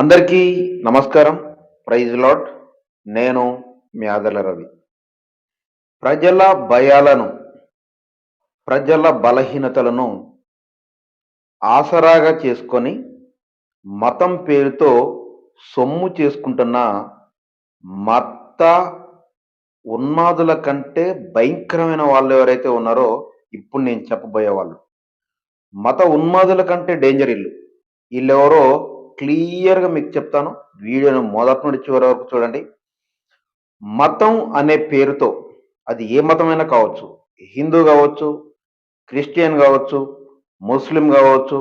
అందరికీ నమస్కారం. Praise lot నేను మీ ఆదర్ల రవి. ప్రజల భయాలను ప్రజల బలహీనతలను ఆసరాగా చేసుకొని మతం పేరుతో సొమ్ము చేసుకుంటున్న మత ఉన్మాదుల కంటే భయంకరమైన వాళ్ళు ఎవరైతే ఉన్నారో ఇప్పుడు నేను చెప్పబోయే వాళ్ళు. మత ఉన్మాదుల కంటే డేంజర్ ఇల్లు. వీళ్ళెవరో క్లియర్గా మీకు చెప్తాను. వీడియోను మొదటి నుండి చివరి వరకు చూడండి. మతం అనే పేరుతో అది ఏ మతమైనా కావచ్చు హిందూ కావచ్చు క్రిస్టియన్ కావచ్చు ముస్లిం కావచ్చు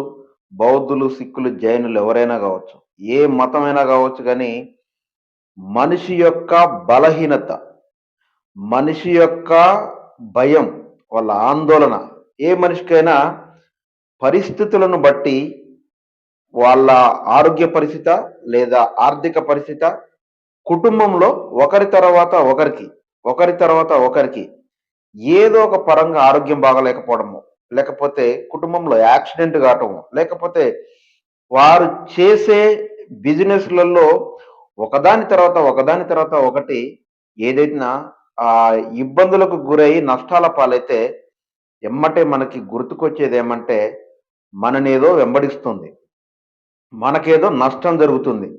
బౌద్ధులు సిక్కులు జైనులు ఎవరైనా కావచ్చు ఏ మతమైనా కావచ్చు కానీ మనిషి యొక్క బలహీనత మనిషి యొక్క భయం వాళ్ళ ఆందోళన ఏ మనిషికైనా పరిస్థితులను బట్టి వాళ్ళ ఆరోగ్య పరిస్థితి లేదా ఆర్థిక పరిస్థితి కుటుంబంలో ఒకరి తర్వాత ఒకరికి ఒకరి తర్వాత ఒకరికి ఏదో ఒక పరంగా ఆరోగ్యం బాగలేకపోవడము లేకపోతే కుటుంబంలో యాక్సిడెంట్ కావటము లేకపోతే వారు చేసే బిజినెస్లలో ఒకదాని తర్వాత ఒకదాని తర్వాత ఒకటి ఏదైనా ఆ ఇబ్బందులకు గురై నష్టాల పాలైతే ఎమ్మటే మనకి గుర్తుకొచ్చేది ఏమంటే మననేదో వెంబడిస్తుంది. మనకేదో నష్టం జరుగుతుంది.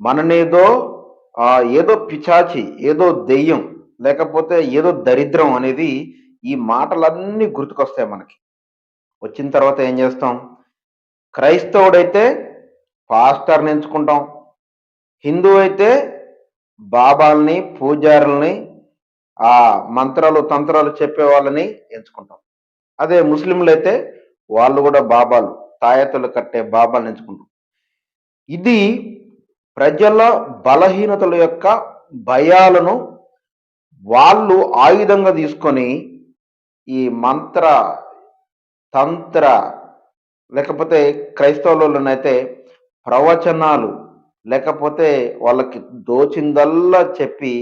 మననేదో ఏదో పిచాచి ఏదో దెయ్యం లేకపోతే ఏదో దరిద్రం అనేది ఈ మాటలన్నీ గుర్తుకొస్తాయి మనకి. వచ్చిన తర్వాత ఏం చేస్తాం? క్రైస్తవుడైతే పాస్టర్ని ఎంచుకుంటాం. హిందూ అయితే బాబాల్ని పూజారుల్ని ఆ మంత్రాలు తంత్రాలు చెప్పే వాళ్ళని ఎంచుకుంటాం. అదే ముస్లింలు అయితే వాళ్ళు కూడా బాబాలు తాయతులు కట్టే బాబాలు ఎంచుకుంటాం. ఇది ప్రజల బలహీనతల యొక్క భయాలను వాళ్ళు ఆయుధంగా తీసుకొని ఈ మంత్ర తంత్ర లేకపోతే క్రైస్తవులలోనైతే ప్రవచనాలు లేకపోతే వాళ్ళకి దోచిందల్లా చెప్పి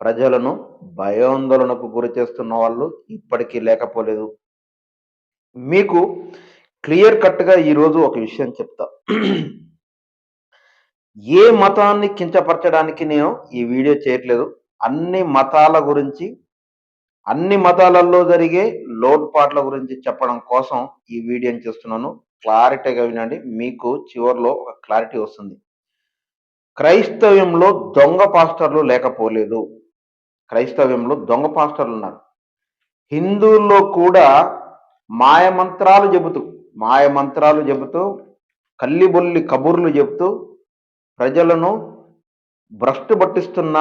ప్రజలను భయాందోళనకు గురి చేస్తున్న వాళ్ళు ఇప్పటికీ లేకపోలేదు. మీకు క్లియర్ కట్గా ఈరోజు ఒక విషయం చెప్తా. ఏ మతాన్ని కించపరచడానికి నేను ఈ వీడియో చేయట్లేదు. అన్ని మతాల గురించి అన్ని మతాలలో జరిగే లోటుపాట్ల గురించి చెప్పడం కోసం ఈ వీడియోని చేస్తున్నాను. క్లారిటీగా వినండి. మీకు చివరిలో ఒక క్లారిటీ వస్తుంది. క్రైస్తవ్యంలో దొంగ పాస్టర్లు లేకపోలేదు. క్రైస్తవ్యంలో దొంగ పాస్టర్లు ఉన్నారు. హిందువుల్లో కూడా మాయమంత్రాలు చెబుతూ మాయమంత్రాలు చెబుతూ కల్లిబొల్లి కబుర్లు చెబుతూ ప్రజలను భ్రష్టు పట్టిస్తున్న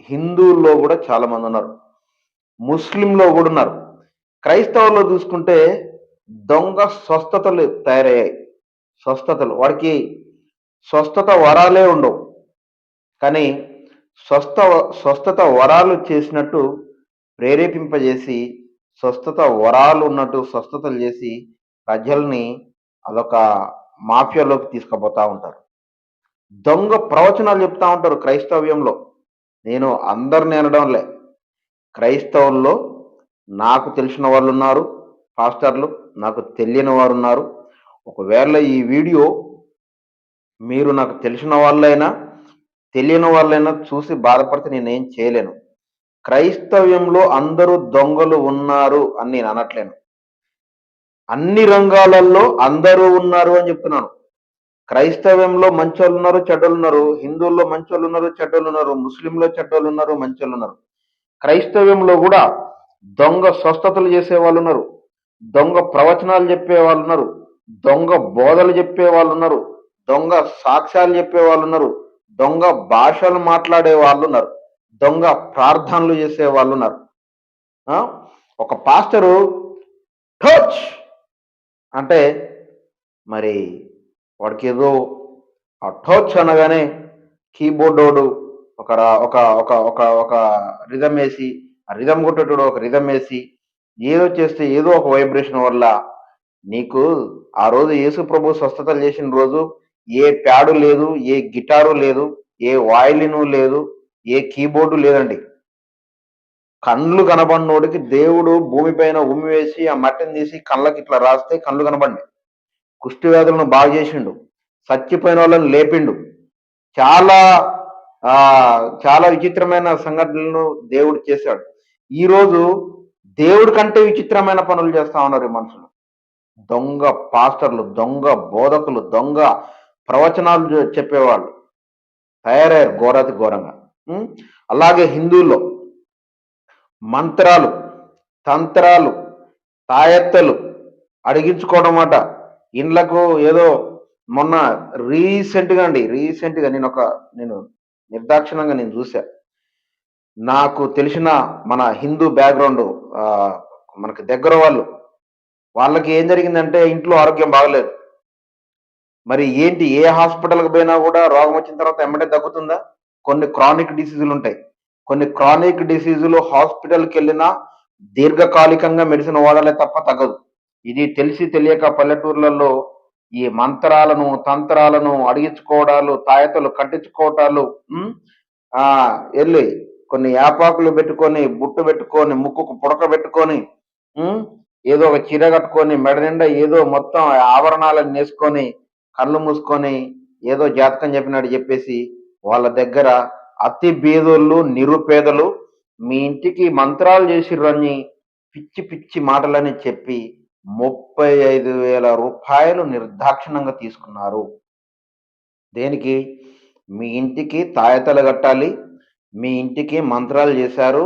హిందువుల్లో కూడా చాలామంది ఉన్నారు. ముస్లింలో కూడా ఉన్నారు. క్రైస్తవుల్లో చూసుకుంటే దొంగ స్వస్థతలు తయారయ్యాయి. స్వస్థతలు వాడికి స్వస్థత వరాలే ఉండవు. కానీ స్వస్థ స్వస్థత వరాలు చేసినట్టు ప్రేరేపింపజేసి స్వస్థత వరాలు ఉన్నట్టు స్వస్థతలు చేసి ప్రజల్ని అదొక మాఫియాలోకి తీసుకుపోతా ఉంటారు. దొంగ ప్రవచనాలు చెప్తా ఉంటారు క్రైస్తవ్యంలో. నేను అందరిని అనడంలే. క్రైస్తవుల్లో నాకు తెలిసిన వాళ్ళు ఉన్నారు పాస్టర్లు నాకు తెలియని వారు ఉన్నారు. ఒకవేళ ఈ వీడియో మీరు నాకు తెలిసిన వాళ్ళైనా తెలియని వాళ్ళైనా చూసి బాధపడితే నేనేం చేయలేను. క్రైస్తవ్యంలో అందరూ దొంగలు ఉన్నారు అని నేను అనట్లేను. అన్ని రంగాలలో అందరూ ఉన్నారు అని చెప్తున్నాను. క్రైస్తవ్యంలో మంచోళ్ళు ఉన్నారు చెడ్డలు ఉన్నారు హిందువుల్లో మంచోళ్ళు ఉన్నారు చెడ్డలు ఉన్నారు ముస్లింలో చెడ్డలు ఉన్నారు మంచోళ్ళు ఉన్నారు క్రైస్తవ్యంలో కూడా దొంగ స్వస్థతలు చేసే వాళ్ళు ఉన్నారు దొంగ ప్రవచనాలు చెప్పే వాళ్ళు ఉన్నారు దొంగ బోధలు చెప్పే వాళ్ళు ఉన్నారు దొంగ సాక్ష్యాలు చెప్పే వాళ్ళు ఉన్నారు దొంగ భాషలు మాట్లాడే వాళ్ళు ఉన్నారు దొంగ ప్రార్థనలు చేసే వాళ్ళు ఉన్నారు ఒక పాస్టరు టచ్ అంటే మరి వాడికి ఏదో ఆ టచ్ అనగానే కీబోర్డోడు ఒక ఒక ఒక ఒక ఒక రిధం వేసి ఆ రిధం కొట్టేటోడు ఒక రిధం వేసి ఏదో చేస్తే ఏదో ఒక వైబ్రేషన్ వల్ల నీకు ఆ రోజు యేసు ప్రభు స్వస్థతలు చేసిన రోజు ఏ ప్యాడు లేదు ఏ గిటారు లేదు ఏ వాయిలిను లేదు ఏ కీబోర్డు లేదండి. కళ్ళు కనబడినోడికి దేవుడు భూమిపైన ఉమ్మి వేసి ఆ మట్టిని తీసి కళ్ళకి ఇట్లా రాస్తే కళ్ళు కనబడి కుష్టి వ్యాధులను బాగు చేసిండు చచ్చిపోయిన వాళ్ళని లేపిండు. చాలా చాలా విచిత్రమైన సంఘటనలను దేవుడు చేశాడు. ఈరోజు దేవుడి కంటే విచిత్రమైన పనులు చేస్తా ఉన్నారు ఈ మనుషులు. దొంగ పాస్టర్లు దొంగ బోధకులు దొంగ ప్రవచనాలు చెప్పేవాళ్ళు. తయారయ్యారు ఘోరాతి ఘోరంగా. అలాగే హిందువుల్లో మంత్రాలు తంత్రాలు తాయెత్తలు అడిగించుకోవడం అట. ఇండ్లకు ఏదో మొన్న రీసెంట్గా అండి రీసెంట్గా నేను ఒక నేను నిర్దాక్షిణంగా నేను చూసా నాకు తెలిసిన మన హిందూ బ్యాక్గ్రౌండ్ మనకు దగ్గర వాళ్ళు వాళ్ళకి ఏం జరిగిందంటే ఇంట్లో ఆరోగ్యం బాగలేదు. మరి ఏంటి ఏ హాస్పిటల్కి పోయినా కూడా రోగం వచ్చిన తర్వాత ఎమ్మటే తగ్గుతుందా? కొన్ని క్రానిక్ డిసీజులు ఉంటాయి. కొన్ని క్రానిక్ డిసీజులు హాస్పిటల్కి వెళ్ళినా దీర్ఘకాలికంగా మెడిసిన్ వాడాలే తప్ప తగ్గదు. ఇది తెలిసి తెలియక పల్లెటూర్లలో ఈ మంత్రాలను తంత్రాలను అడిగించుకోవడాలు తాయతలు కట్టించుకోవటాలు ఆ వెళ్ళి కొన్ని యాపాకులు పెట్టుకొని బుట్టు పెట్టుకొని ముక్కుకు పుడక పెట్టుకొని ఏదో ఒక చీర కట్టుకొని మెడ నిండా ఏదో మొత్తం ఆభరణాలను వేసుకొని కళ్ళు మూసుకొని ఏదో జాతకం చెప్పినట్టు చెప్పేసి వాళ్ళ దగ్గర అతి బీదోళ్ళు నిరుపేదలు మీ ఇంటికి మంత్రాలు చేసిర్రని పిచ్చి పిచ్చి మాటలని చెప్పి ముప్పై ఐదు వేల రూపాయలు నిర్దాక్షిణంగా తీసుకున్నారు. దేనికి? మీ ఇంటికి తాయతలు కట్టాలి మీ ఇంటికి మంత్రాలు చేశారు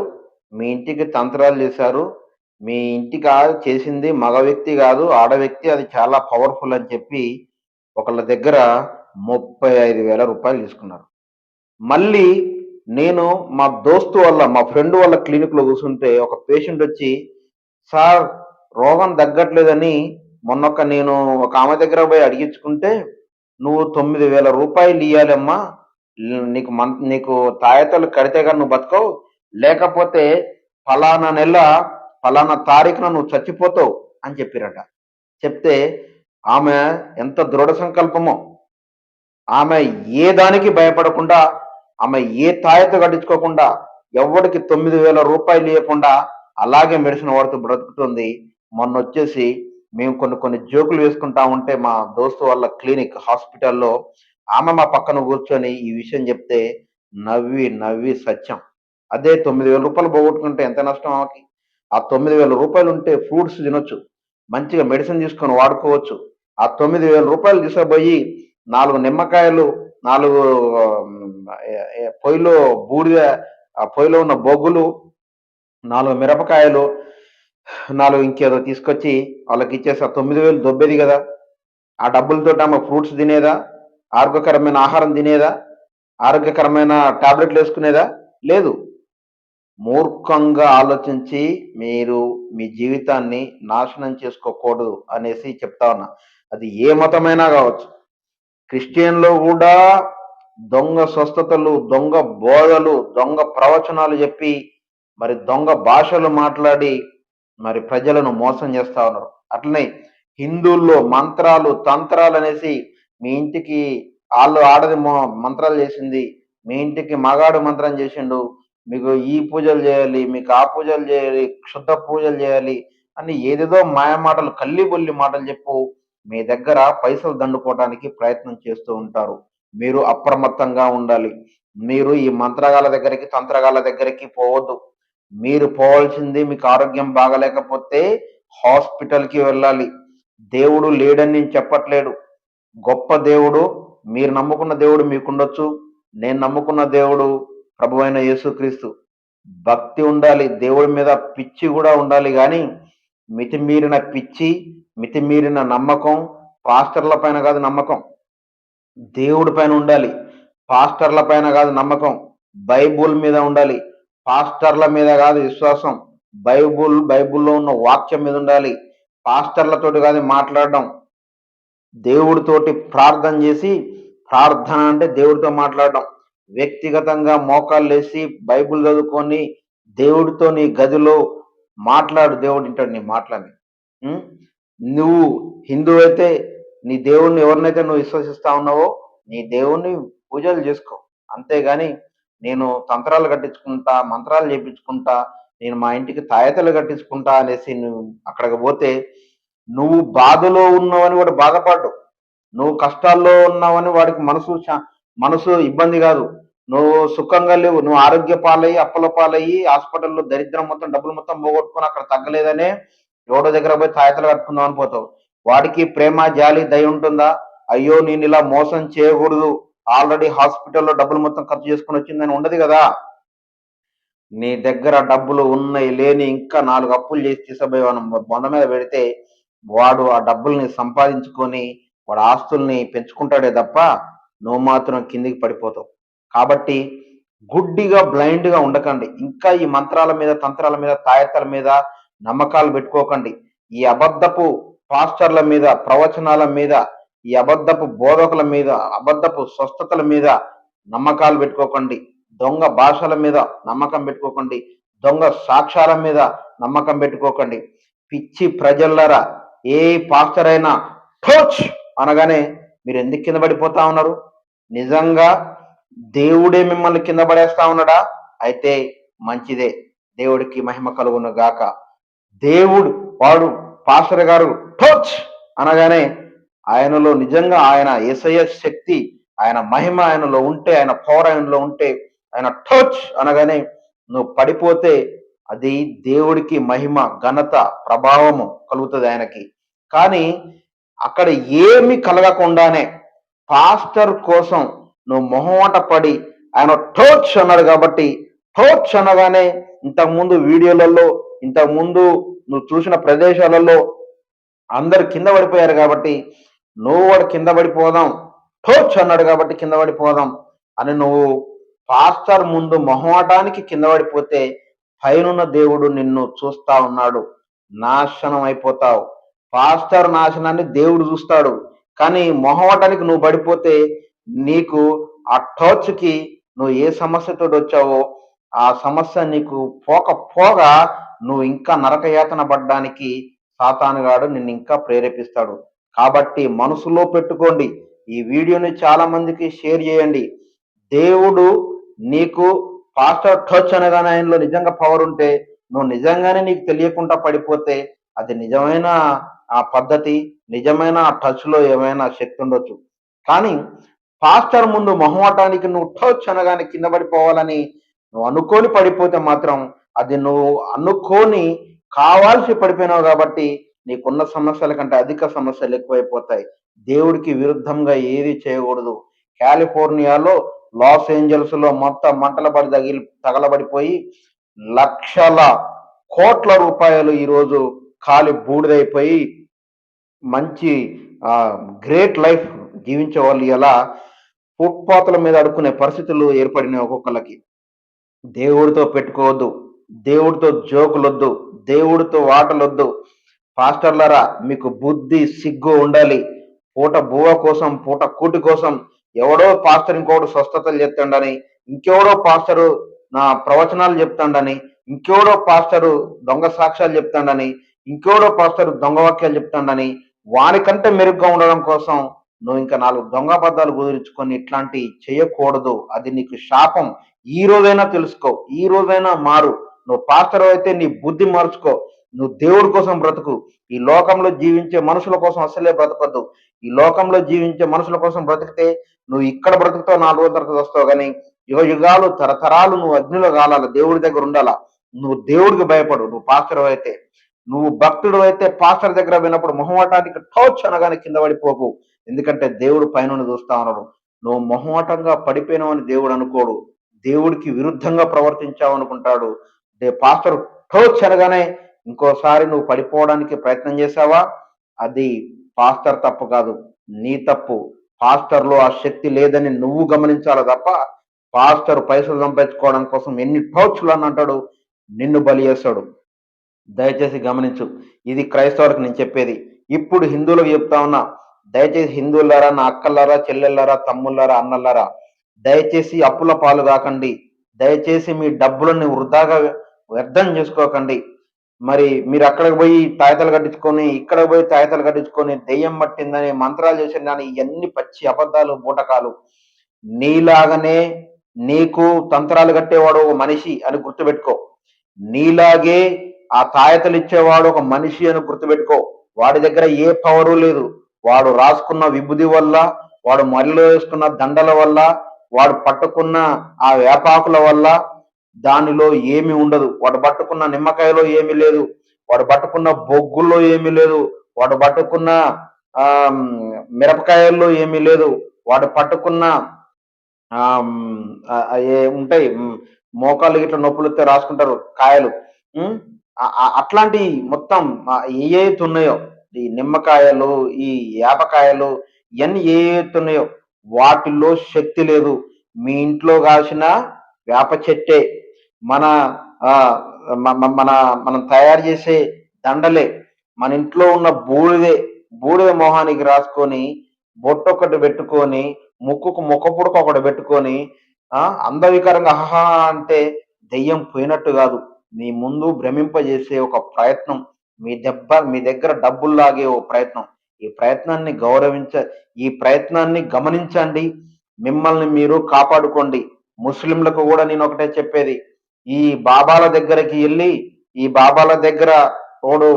మీ ఇంటికి తంత్రాలు చేశారు మీ ఇంటికి చేసింది మగ వ్యక్తి కాదు ఆడ వ్యక్తి అది చాలా పవర్ఫుల్ అని చెప్పి ఒకళ్ళ దగ్గర ముప్పై ఐదు వేల రూపాయలు తీసుకున్నారు. మళ్ళీ నేను మా దోస్తు వల్ల మా ఫ్రెండ్ వాళ్ళ క్లినిక్లో కూర్చుంటే ఒక పేషెంట్ వచ్చి సార్ రోగం తగ్గట్లేదని మొన్నొక్క నేను ఒక ఆమె దగ్గర పోయి అడిగించుకుంటే నువ్వు తొమ్మిది వేల రూపాయలు ఇవ్వాలమ్మా నీకు మన్ నీకు తాయతలు కడితే కానీ నువ్వు బతకవు. లేకపోతే ఫలానా నెల ఫలానా తారీఖున నువ్వు చచ్చిపోతావు అని చెప్పిరట. చెప్తే ఆమె ఎంత దృఢ సంకల్పమో. ఆమె ఏ దానికి భయపడకుండా ఆమె ఏ తాయత కట్టించుకోకుండా ఎవరికి తొమ్మిది వేల రూపాయలు ఇవ్వకుండా అలాగే మెడిసిన్ వాడుతూ బ్రతుకుతుంది. మొన్న వచ్చేసి మేము కొన్ని కొన్ని జోకులు వేసుకుంటా ఉంటే మా దోస్తు వాళ్ళ క్లినిక్ హాస్పిటల్లో ఆమె మా పక్కన కూర్చొని ఈ విషయం చెప్తే నవ్వి నవ్వి సత్యం. అదే తొమ్మిది వేల రూపాయలు పోగొట్టుకుంటే ఎంత నష్టం ఆమెకి? ఆ తొమ్మిది వేల రూపాయలు ఉంటే ఫ్రూట్స్ తినొచ్చు మంచిగా మెడిసిన్ తీసుకొని వాడుకోవచ్చు. ఆ తొమ్మిది వేల రూపాయలు తీసుకుపోయి నాలుగు నిమ్మకాయలు నాలుగు పొయ్యిలో బూడిద ఆ పొయ్యిలో ఉన్న బొగ్గులు నాలుగు మిరపకాయలు నాలుగు ఇంకేదో తీసుకొచ్చి వాళ్ళకి ఇచ్చేసి తొమ్మిది వేలు దొబ్బేది కదా. ఆ డబ్బులతో ఆమె ఫ్రూట్స్ తినేదా? ఆరోగ్యకరమైన ఆహారం తినేదా? ఆరోగ్యకరమైన టాబ్లెట్లు వేసుకునేదా? లేదు. మూర్ఖంగా ఆలోచించి మీరు మీ జీవితాన్ని నాశనం చేసుకోకూడదు అనేసి చెప్తా ఉన్నా. అది ఏ మతమైనా కావచ్చు. క్రిస్టియన్లో కూడా దొంగ స్వస్థతలు దొంగ బోధలు దొంగ ప్రవచనాలు చెప్పి మరి దొంగ భాషలు మాట్లాడి మరి ప్రజలను మోసం చేస్తా ఉన్నారు. అట్లనే హిందువుల్లో మంత్రాలు తంత్రాలు అనేసి మీ ఇంటికి వాళ్ళు ఆడది మంత్రాలు చేసింది. మీ ఇంటికి మగాడు మంత్రం చేసిండు. మీకు ఈ పూజలు చేయాలి మీకు ఆ పూజలు చేయాలి క్షుద్ధ పూజలు చేయాలి అని ఏదేదో మాయమాటలు మాటలు మాటలు చెప్పు. మీ దగ్గర పైసలు దండుకోవడానికి ప్రయత్నం చేస్తూ ఉంటారు. మీరు అప్రమత్తంగా ఉండాలి. మీరు ఈ మంత్రగాల దగ్గరికి తంత్రగాల దగ్గరికి పోవద్దు. మీరు పోవాల్సింది మీకు ఆరోగ్యం బాగలేకపోతే హాస్పిటల్కి వెళ్ళాలి. దేవుడు లేడని నేను చెప్పట్లేడు గొప్ప దేవుడు మీరు నమ్ముకున్న దేవుడు మీకుండొచ్చు. నేను నమ్ముకున్న దేవుడు ప్రభు అయిన యేసుక్రీస్తు. భక్తి ఉండాలి దేవుడి మీద పిచ్చి కూడా ఉండాలి కానీ మితిమీరిన పిచ్చి మితిమీరిన నమ్మకం పాస్టర్ల పైన కాదు నమ్మకం. దేవుడి పైన ఉండాలి. పాస్టర్ల పైన కాదు నమ్మకం. బైబుల్ మీద ఉండాలి. పాస్టర్ల మీద కాదు విశ్వాసం. బైబుల్ బైబుల్లో ఉన్న వాక్యం మీద ఉండాలి. పాస్టర్లతోటి కాదు మాట్లాడడం. దేవుడితోటి ప్రార్థన చేసి ప్రార్థన అంటే దేవుడితో మాట్లాడడం. వ్యక్తిగతంగా మోకాళ్ళు వేసి బైబిల్ చదువుకొని దేవుడితో నీ గదిలో మాట్లాడు. దేవుడు వింటాడు నీ మాటలని. నువ్వు హిందూ అయితే నీ దేవుణ్ణి ఎవరినైతే నువ్వు విశ్వసిస్తా ఉన్నావో నీ దేవుణ్ణి పూజలు చేసుకో. అంతేగాని నేను తంత్రాలు కట్టించుకుంటా మంత్రాలు చేపించుకుంటా నేను మా ఇంటికి తాయతలు కట్టించుకుంటా అనేసి నువ్వు అక్కడికి పోతే నువ్వు బాధలో ఉన్నావని వాడు బాధపడ్డు. నువ్వు కష్టాల్లో ఉన్నావని వాడికి మనసు మనసు ఇబ్బంది కాదు. నువ్వు సుఖంగా లేవు. నువ్వు ఆరోగ్య పాలయ్యి అప్పల పాలయ్యి హాస్పిటల్లో దరిద్రం మొత్తం డబ్బులు మొత్తం పోగొట్టుకుని అక్కడ తగ్గలేదనే ఎవడో దగ్గర పోయి తాయతలు కట్టుకుందాం అని పోతావు. వాడికి ప్రేమ జాలి దయ ఉంటుందా? అయ్యో నేను ఇలా మోసం చేయకూడదు. ఆల్రెడీ హాస్పిటల్లో డబ్బులు మొత్తం ఖర్చు చేసుకుని వచ్చిందని ఉండదు కదా. నీ దగ్గర డబ్బులు ఉన్నాయి లేని ఇంకా నాలుగు అప్పులు చేసి తీసుకుపోయి బొంద మీద పెడితే వాడు ఆ డబ్బుల్ని సంపాదించుకొని వాడు ఆస్తుల్ని పెంచుకుంటాడే తప్ప నువ్వు మాత్రం కిందికి పడిపోతావు. కాబట్టి గుడ్డిగా బ్లైండ్గా ఉండకండి. ఇంకా ఈ మంత్రాల మీద తంత్రాల మీద తాయత్తాల మీద నమ్మకాలు పెట్టుకోకండి. ఈ అబద్ధపు పాస్టర్ల మీద ప్రవచనాల మీద ఈ అబద్ధపు బోధకుల మీద అబద్ధపు స్వస్థతల మీద నమ్మకాలు పెట్టుకోకండి. దొంగ భాషల మీద నమ్మకం పెట్టుకోకండి. దొంగ సాక్ష్యాల మీద నమ్మకం పెట్టుకోకండి. పిచ్చి ప్రజల్లరా ఏ పాస్టర్ అయినా టోచ్ అనగానే మీరు ఎందుకు కింద పడిపోతా ఉన్నారు? నిజంగా దేవుడే మిమ్మల్ని కింద పడేస్తా ఉన్నాడా? అయితే మంచిదే. దేవుడికి మహిమ కలుగును గాక. దేవుడు వాడు పాస్టర్ గారు టోచ్ అనగానే ఆయనలో నిజంగా ఆయన ఏసయ్య శక్తి ఆయన మహిమ ఆయనలో ఉంటే ఆయన పవర్ ఆయనలో ఉంటే ఆయన టచ్ అనగానే నువ్వు పడిపోతే అది దేవుడికి మహిమ ఘనత ప్రభావము కలుగుతుంది ఆయనకి. కానీ అక్కడ ఏమి కలగకుండానే పాస్టర్ కోసం నువ్వు మొహమాట పడి ఆయన టోచ్ అన్నాడు కాబట్టి టోచ్ అనగానే ఇంతకుముందు వీడియోలలో ఇంతకుముందు నువ్వు చూసిన ప్రదేశాలలో అందరు కింద పడిపోయారు కాబట్టి నువ్వు వాడు కింద పడిపోదాం. టోచ్ అన్నాడు కాబట్టి కింద పడిపోదాం అని నువ్వు పాస్టర్ ముందు మొహమాటానికి కింద పడిపోతే పైనున్న దేవుడు నిన్ను చూస్తా ఉన్నాడు. నాశనం అయిపోతావు. పాస్టర్ నాశనాన్ని దేవుడు చూస్తాడు. కానీ మొహమాటానికి నువ్వు పడిపోతే నీకు ఆ టోచ్కి నువ్వు ఏ సమస్యతో వచ్చావో ఆ సమస్య నీకు పోక పోగా నువ్వు ఇంకా నరకయాతన పడ్డానికి సాతానుగాడు నిన్ను ఇంకా ప్రేరేపిస్తాడు. కాబట్టి మనసులో పెట్టుకోండి. ఈ వీడియోని చాలా మందికి షేర్ చేయండి. దేవుడు నీకు పాస్టర్ టచ్ అనగానే ఆయనలో నిజంగా పవర్ ఉంటే నువ్వు నిజంగానే నీకు తెలియకుండా పడిపోతే అది నిజమైన ఆ పద్ధతి నిజమైన ఆ టచ్లో ఏమైనా శక్తి ఉండొచ్చు. కానీ పాస్టర్ ముందు మొహమాటానికి నువ్వు టచ్ అనగానే కింద పడిపోవాలని నువ్వు అనుకోని పడిపోతే మాత్రం అది నువ్వు అనుకోని కావాల్సి పడిపోయినావు కాబట్టి నీకున్న సమస్యల కంటే అధిక సమస్యలు ఎక్కువైపోతాయి. దేవుడికి విరుద్ధంగా ఏది చేయకూడదు. కాలిఫోర్నియాలో లాస్ ఏంజల్స్లో మొత్తం మంటల పడి తగిలి తగలబడిపోయి లక్షల కోట్ల రూపాయలు ఈరోజు కాలి బూడిదైపోయి మంచి గ్రేట్ లైఫ్ జీవించే వాళ్ళు ఎలా ఫుట్పాత్ల మీద అడుక్కునే పరిస్థితులు ఏర్పడినాయి ఒక్కొక్కరికి దేవుడితో పెట్టుకోవద్దు. దేవుడితో జోకులొద్దు. దేవుడితో వాటలొద్దు. పాస్టర్లరా మీకు బుద్ధి సిగ్గు ఉండాలి. పూట బువ్వ కోసం పూట కూటి కోసం ఎవడో పాస్టర్ ఇంకోడు స్వస్థతలు చెప్తాడని ఇంకెవడో పాస్టరు నా ప్రవచనాలు చెప్తాడని ఇంకెవడో పాస్టరు దొంగ సాక్ష్యాలు చెప్తాడని ఇంకెవడో పాస్టరు దొంగ వాక్యాలు చెప్తాడని వానికంటే మెరుగ్గా ఉండడం కోసం నువ్వు ఇంకా నాలుగు దొంగ అబద్ధాలు కుదిరించుకొని ఇట్లాంటి చేయకూడదు. అది నీకు శాపం. ఈ రోజైనా తెలుసుకో. ఈ రోజైనా మారు. నువ్వు పాస్టర్ అయితే నీ బుద్ధి మార్చుకో. నువ్వు దేవుడి కోసం బ్రతుకు. ఈ లోకంలో జీవించే మనుషుల కోసం అసలే బ్రతకద్దు. ఈ లోకంలో జీవించే మనుషుల కోసం బ్రతికితే నువ్వు ఇక్కడ బ్రతుకుతావు నాలుగు రోజుల తర్వాత వస్తావు కానీ యుగ యుగాలు తరతరాలు నువ్వు అగ్నిలో కాలాల దేవుడి దగ్గర ఉండాలా? నువ్వు దేవుడికి భయపడు నువ్వు పాస్టర్ అయితే. నువ్వు భక్తుడు అయితే పాస్టర్ దగ్గర పోయినప్పుడు మొహమాటానికి టోచ్ అనగానే కింద పడిపోకు. ఎందుకంటే దేవుడు పైన చూస్తా ఉన్నాడు. నువ్వు మొహమాటంగా పడిపోయినావు అని దేవుడు అనుకోడు. దేవుడికి విరుద్ధంగా ప్రవర్తించావు అనుకుంటాడు. దే పాస్టర్ టోచ్ అనగానే ఇంకోసారి నువ్వు పడిపోవడానికి ప్రయత్నం చేసావా అది పాస్టర్ తప్పు కాదు. నీ తప్పు. పాస్టర్లో ఆ శక్తి లేదని నువ్వు గమనించాలి తప్ప పాస్టర్ పైసలు సంపాదించుకోవడం కోసం ఎన్ని టోచ్లు అని అంటాడు? నిన్ను బలి చేస్తాడు. దయచేసి గమనించు. ఇది క్రైస్తవులకు నేను చెప్పేది. ఇప్పుడు హిందువులకు చెప్తా ఉన్నా దయచేసి హిందువులారా నా అక్కలారా చెల్లెళ్ళారా తమ్ముళ్ళారా అన్నలారా దయచేసి అప్పుల పాలు కాకండి. దయచేసి మీ డబ్బులని వృధాగా వ్యర్థం చేసుకోకండి. మరి మీరు అక్కడికి పోయి తాయతలు కట్టించుకొని ఇక్కడ పోయి తాయతలు కట్టించుకొని దెయ్యం పట్టిందని మంత్రాలు చేసిందని ఇవన్నీ పచ్చి అబద్ధాలు బూటకాలు. నీలాగనే నీకు తంత్రాలు కట్టేవాడు ఒక మనిషి అని గుర్తుపెట్టుకో. నీలాగే ఆ తాయతలు ఇచ్చేవాడు ఒక మనిషి అని గుర్తుపెట్టుకో. వాడి దగ్గర ఏ పవరు లేదు. వాడు రాసుకున్న విభుది వల్ల వాడు మరిలో వేసుకున్న దండల వల్ల వాడు పట్టుకున్న ఆ వేపాకుల వల్ల దానిలో ఏమి ఉండదు. వాడు పట్టుకున్న నిమ్మకాయలో ఏమీ లేదు. వాడు పట్టుకున్న బొగ్గుల్లో ఏమి లేదు. వాడు పట్టుకున్న ఆ మిరపకాయల్లో ఏమీ లేదు. వాడు పట్టుకున్న ఆ ఏ ఉంటాయి మోకాళ్ళు ఇట్లా నొప్పులు రాసుకుంటారు కాయలు. అట్లాంటి మొత్తం ఏ ఏవైతే ఉన్నాయో ఈ నిమ్మకాయలు ఈ యాపకాయలు ఇవన్నీ ఏ ఏవైతే ఉన్నాయో వాటిల్లో శక్తి లేదు. మీ ఇంట్లో కాసిన వేప చెట్టే మన మన మనం తయారు చేసే దండలే మన ఇంట్లో ఉన్న బూడిదే బూడిద మొహానికి రాసుకొని బొట్టు ఒకటి పెట్టుకొని ముక్కుకు ముక్క పుడక ఒకటి పెట్టుకొని ఆ అందవికారంగా ఆహా అంటే దెయ్యం పోయినట్టు కాదు. మీ ముందు భ్రమింపజేసే ఒక ప్రయత్నం మీ దెబ్బ మీ దగ్గర డబ్బులు లాగే ఓ ప్రయత్నం. ఈ ప్రయత్నాన్ని గౌరవించ ఈ ప్రయత్నాన్ని గమనించండి. మిమ్మల్ని మీరు కాపాడుకోండి. ముస్లింలకు కూడా నేను ఒకటే చెప్పేది. ఈ బాబాల దగ్గరికి వెళ్ళి ఈ బాబాల దగ్గర ఒకడు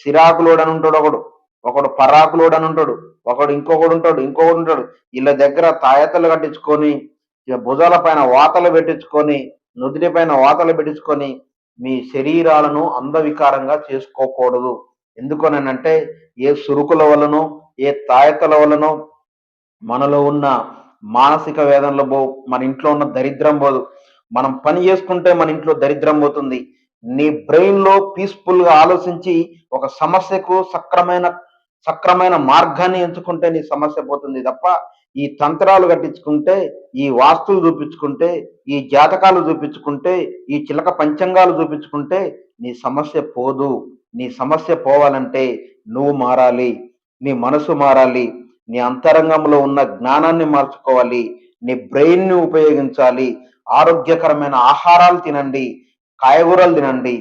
సిరాకులోడు అని ఉంటాడు ఒకడు ఒకడు పరాకులోడు అని ఉంటాడు ఒకడు ఇంకొకడు ఉంటాడు ఇంకొకడు ఉంటాడు. వీళ్ళ దగ్గర తాయతలు కట్టించుకొని భుజాల పైన వాతలు పెట్టించుకొని నుదిటి పైన వాతలు పెట్టించుకొని మీ శరీరాలను అందవికారంగా చేసుకోకూడదు. ఎందుకనంటే ఏ సురుకుల వలనో ఏ తాయతల వలనో మనలో ఉన్న మానసిక వేదనలు పో మన ఇంట్లో ఉన్న దరిద్రం పోదు మనం పని చేసుకుంటే మన ఇంట్లో దరిద్రం పోతుంది. నీ బ్రెయిన్లో పీస్ఫుల్గా ఆలోచించి ఒక సమస్యకు సక్రమైన సక్రమైన మార్గాన్ని ఎంచుకుంటే నీ సమస్య పోతుంది తప్ప ఈ తంత్రాలు కట్టించుకుంటే ఈ వాస్తులు చూపించుకుంటే ఈ జాతకాలు చూపించుకుంటే ఈ చిలక పంచంగాలు చూపించుకుంటే నీ సమస్య పోదు. నీ సమస్య పోవాలంటే నువ్వు మారాలి నీ మనసు మారాలి నీ అంతరంగంలో ఉన్న జ్ఞానాన్ని మార్చుకోవాలి నీ బ్రెయిన్ని ఉపయోగించాలి ఆరోగ్యకరమైన ఆహారాలు తినండి కాయగూరలు తినండి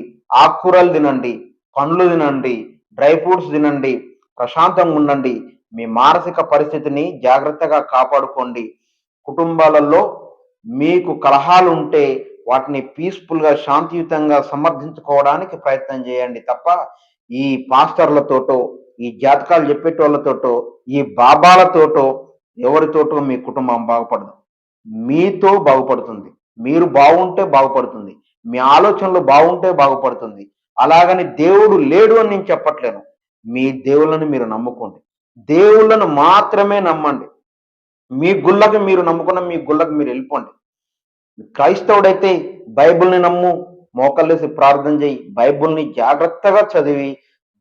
ఆకుకూరలు తినండి పండ్లు తినండి డ్రై ఫ్రూట్స్ తినండి ప్రశాంతంగా ఉండండి. మీ మానసిక పరిస్థితిని జాగ్రత్తగా కాపాడుకోండి. కుటుంబాలలో మీకు కలహాలు ఉంటే వాటిని పీస్ఫుల్గా శాంతియుతంగా సమర్థించుకోవడానికి ప్రయత్నం చేయండి తప్ప ఈ పాస్టర్లతోటో ఈ జాతకాలు చెప్పేటోళ్ళతోటో ఈ బాబాలతోటో ఎవరితోటో మీ కుటుంబం బాగుపడదు. మీతో బాగుపడుతుంది. మీరు బాగుంటే బాగుపడుతుంది. మీ ఆలోచనలు బాగుంటే బాగుపడుతుంది. అలాగని దేవుడు లేడు అని నేను చెప్పట్లేను. మీ దేవుళ్ళని మీరు నమ్ముకోండి. దేవుళ్ళను మాత్రమే నమ్మండి. మీ గుళ్ళకి మీరు నమ్ముకున్న మీ గుళ్ళకి మీరు వెళ్ళిపోండి. క్రైస్తవుడైతే బైబిల్ని నమ్ము మోకల్లేసి ప్రార్థన చేయి బైబిల్ని జాగ్రత్తగా చదివి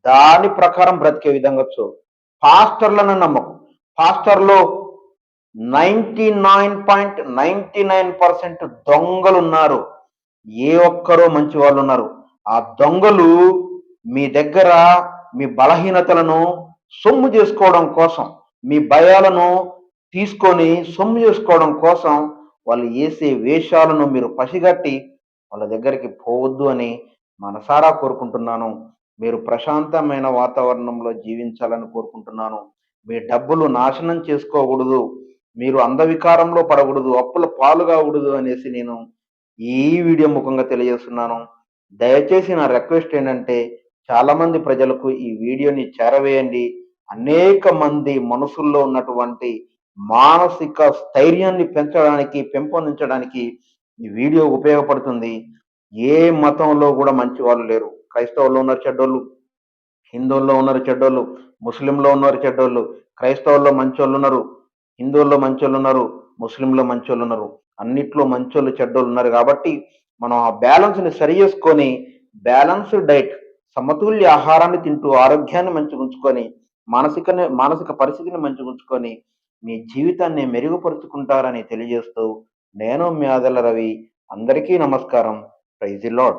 దాని ప్రకారం బ్రతికే విధంగా చూ పాస్టర్లను నమ్మకం. పాస్టర్లో ninety nine point ninety nine percent దొంగలు ఉన్నారు ఏ ఒక్కరో మంచి వాళ్ళు ఉన్నారు ఆ దొంగలు మీ దగ్గర మీ బలహీనతలను సొమ్ము చేసుకోవడం కోసం మీ భయాలను తీసుకొని సొమ్ము చేసుకోవడం కోసం వాళ్ళు వేసే వేషాలను మీరు పసిగట్టి వాళ్ళ దగ్గరికి పోవద్దు అని మనసారా కోరుకుంటున్నాను. మీరు ప్రశాంతమైన వాతావరణంలో జీవించాలని కోరుకుంటున్నాను. మీ డబ్బులు నాశనం చేసుకోకూడదు. మీరు అంధవికారంలో పడకూడదు అప్పుల పాలు కాకూడదు అనేసి నేను ఈ వీడియో ముఖంగా తెలియజేస్తున్నాను. దయచేసి నా రిక్వెస్ట్ ఏంటంటే చాలా మంది ప్రజలకు ఈ వీడియోని చేరవేయండి. అనేక మంది మనసుల్లో ఉన్నటువంటి మానసిక స్థైర్యాన్ని పెంచడానికి పెంపొందించడానికి ఈ వీడియో ఉపయోగపడుతుంది. ఏ మతంలో కూడా మంచి వాళ్ళు లేరు. క్రైస్తవుల్లో ఉన్నారు చెడ్డోళ్ళు హిందువుల్లో ఉన్నారు చెడ్డోళ్ళు ముస్లింలో ఉన్నారు చెడ్డోళ్ళు క్రైస్తవుల్లో మంచోళ్ళు ఉన్నారు. హిందువుల్లో మంచోళ్ళు ఉన్నారు ముస్లింలో మంచోళ్ళు ఉన్నారు అన్నిట్లో మంచోళ్ళు చెడ్డోళ్ళు ఉన్నారు కాబట్టి మనం ఆ బ్యాలెన్స్ని సరి చేసుకొని బ్యాలెన్స్డ్ డైట్ సమతుల్య ఆహారాన్ని తింటూ ఆరోగ్యాన్ని మంచిగా ఉంచుకొని మానసిక మానసిక పరిస్థితిని మంచిగా ఉంచుకొని మీ జీవితాన్ని మెరుగుపరుచుకుంటారని తెలియజేస్తూ నేను మీ ఆదల రవి. అందరికీ నమస్కారం. Praise lord